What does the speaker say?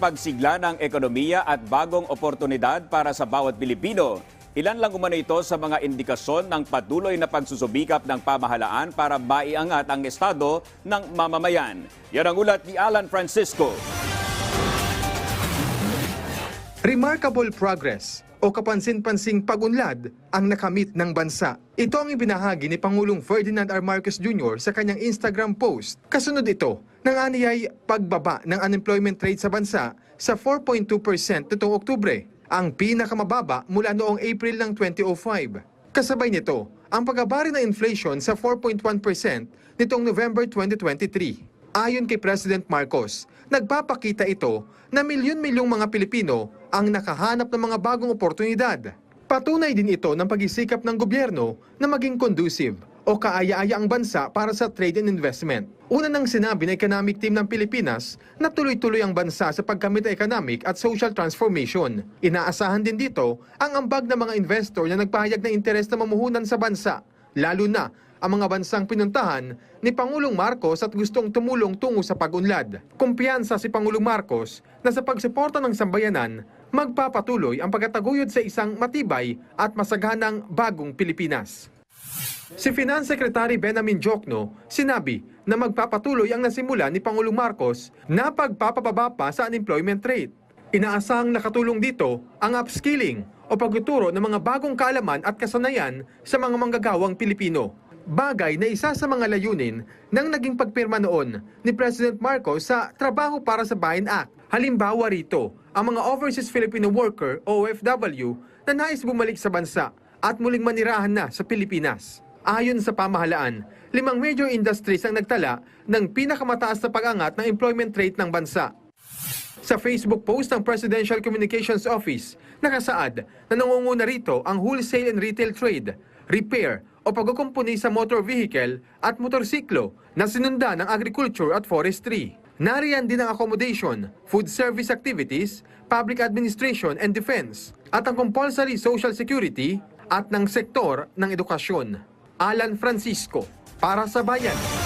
pagsigla ng ekonomiya at bagong oportunidad para sa bawat Pilipino. Ilan lang umano ito sa mga indikasyon ng patuloy na pagsusubikap ng pamahalaan para maiangat ang estado ng mamamayan. Yan ang ulat ni Alan Francisco. Remarkable progress o kapansin-pansing pagunlad ang nakamit ng bansa. Ito ang ibinahagi ni Pangulong Ferdinand R. Marcos Jr. sa kanyang Instagram post. Kasunod ito ng aniyay pagbaba ng unemployment rate sa bansa sa 4.2% nitong Oktubre, ang pinakamababa mula noong April ng 2005. Kasabay nito, ang pagkabari ng inflation sa 4.1% nitong November 2023. Ayon kay President Marcos, nagpapakita ito na milyon-milyong mga Pilipino ang nakahanap ng mga bagong oportunidad. Patunay din ito ng pagsisikap ng gobyerno na maging conducive o kaaya-aya ang bansa para sa trade and investment. Una nang sinabi ng economic team ng Pilipinas na tuloy-tuloy ang bansa sa pagkamit ng economic at social transformation. Inaasahan din dito ang ambag ng mga investor na nagpahayag ng interes na mamuhunan sa bansa, lalo na ang mga bansang pinuntahan ni Pangulong Marcos at gustong tumulong tungo sa pag-unlad. Kumpiyansa si Pangulong Marcos na sa pagsuporta ng sambayanan, magpapatuloy ang pagkataguyod sa isang matibay at masaganang bagong Pilipinas. Si Finance Secretary Benjamin Jokno sinabi na magpapatuloy ang nasimula ni Pangulong Marcos na pagpapababa pa sa unemployment rate. Inaasahang nakatulong dito ang upskilling o pagtuturo ng mga bagong kaalaman at kasanayan sa mga manggagawang Pilipino. Bagay na isa sa mga layunin ng naging pagpirma noon ni President Marcos sa Trabaho para sa Bayan Act. Halimbawa rito, ang mga Overseas Filipino Worker o OFW na nais bumalik sa bansa at muling manirahan na sa Pilipinas. Ayon sa pamahalaan, limang major industries ang nagtala ng pinakamataas na pag-angat ng employment rate ng bansa. Sa Facebook post ng Presidential Communications Office, nakasaad na nangunguna rito ang wholesale and retail trade, repair o pagkukumpuni sa motor vehicle at motorsiklo na sinunda ng agriculture at forestry. Nariyan din ang accommodation, food service activities, public administration and defense, at ang compulsory social security at ng sektor ng edukasyon. Alan Francisco, para sa bayan.